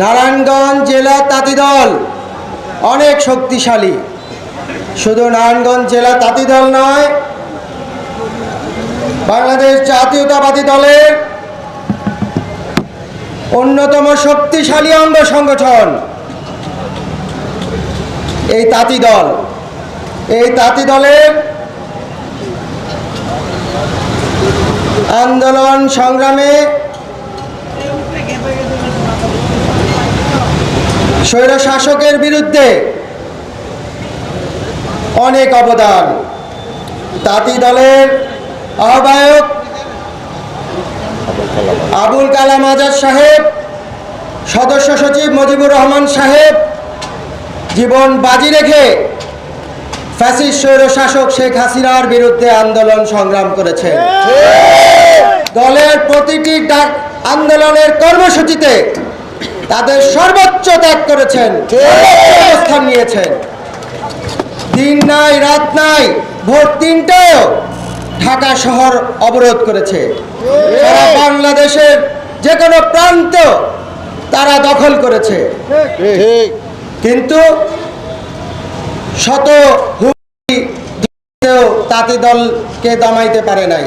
নারায়ণগঞ্জ জেলা তাঁতি দল অনেক শক্তিশালী। শুধু নারায়ণগঞ্জ জেলা তাঁতি দল নয়, বাংলাদেশ জাতীয়তাবাদী দলের অন্যতম শক্তিশালী অঙ্গ সংগঠন এই তাঁতি দল। এই তাঁতি দলের আন্দোলন সংগ্রামে স্বৈর শাসকের বিরুদ্ধে অনেক অবদান। তাঁতি দলের আহ্বায়ক আবুল কালাম আজাদ সাহেব সদস্য সচিব মুজিবুর রহমান সাহেব জীবন বাজি রেখে ফ্যাসিস্ট স্বৈর শাসক শেখ হাসিনার বিরুদ্ধে আন্দোলন সংগ্রাম করেছেন। দলের প্রতিটি ডাক আন্দোলনের কর্মসূচিতে তাদের সর্বোচ্চ ত্যাগ করেছেন। অবস্থান নিয়েছেন। দিন নাই রাত নাই ভোর তিনটায়ও ঢাকা শহর অবরোধ করেছে। সারা বাংলাদেশের যে কোনো প্রান্ত তারা দখল করেছে। কিন্তু শত হুমকি তাঁতি দলকে দমাইতে পারে নাই।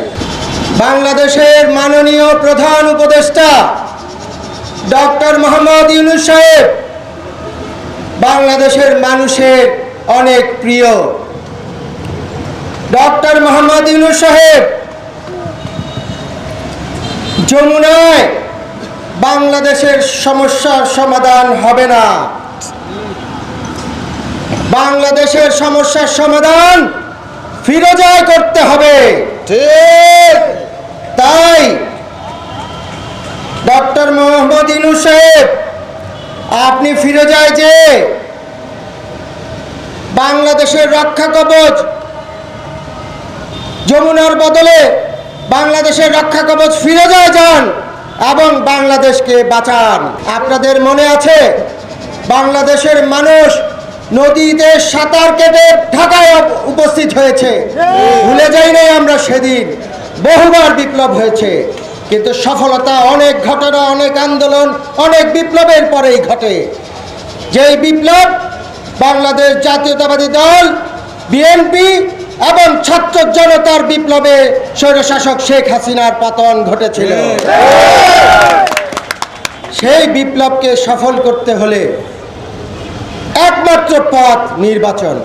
বাংলাদেশের মাননীয় প্রধান উপদেষ্টা ডক্টর মোহাম্মদ ইউনুস সাহেব বাংলাদেশের মানুষের অনেক প্রিয়। ডক্টর মোহাম্মদ ইউনুস সাহেব যমুনায় বাংলাদেশের সমস্যার সমাধান হবে না। বাংলাদেশের সমস্যার সমাধান ফিরোজায় করতে হবে। ঠিক। তাই ডক্টর মোহাম্মদ ইনু সাহেব আপনি ফিরে যায় যে বাংলাদেশের রক্ষা কবচ যমুনার বদলে বাংলাদেশের রক্ষা কবচ ফিরে যায় যান এবং বাংলাদেশকে বাঁচান। আপনাদের মনে আছে বাংলাদেশের মানুষ নদীতে সাঁতার কেটে ঢাকায় উপস্থিত হয়েছে। ভুলে যাই নাই আমরা সেদিন বহুবার বিপ্লব হয়েছে। কিন্তু সফলতা অনেক ঘটনা অনেক আন্দোলন অনেক বিপ্লবের পরেই ঘটে। যেই বিপ্লব বাংলাদেশ জাতীয়তাবাদী দল বিএনপি এবং ছাত্র জনতার বিপ্লবে স্বৈরশাসক শেখ হাসিনার পতন ঘটেছিল। সেই বিপ্লবকে সফল করতে হলে একমাত্র পথ নির্বাচন।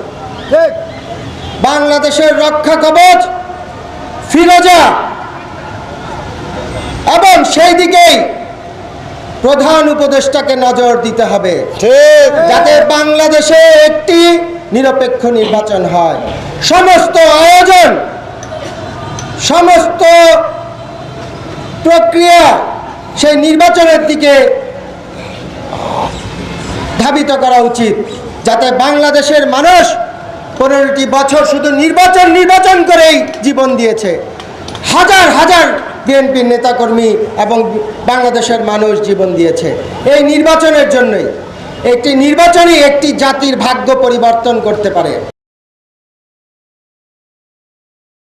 বাংলাদেশের রক্ষা কবচ ফিরোজা এবং সেই দিকেই প্রধান উপদেষ্টাকে নজর দিতে হবে। ঠিক। যাতে বাংলাদেশে একটি নিরপেক্ষ নির্বাচন হয়। সমস্ত আয়োজন সমস্ত প্রক্রিয়া সেই নির্বাচনের দিকে ধাবিত করা উচিত। যাতে বাংলাদেশের মানুষ পনেরোটি বছর শুধু নির্বাচন নির্বাচন করেই জীবন দিয়েছে। বিএনপির নেতাকর্মী এবং বাংলাদেশের মানুষ জীবন দিয়েছে। এই নির্বাচনের জন্যই, একটি নির্বাচনই একটি জাতির ভাগ্য পরিবর্তন করতে পারে।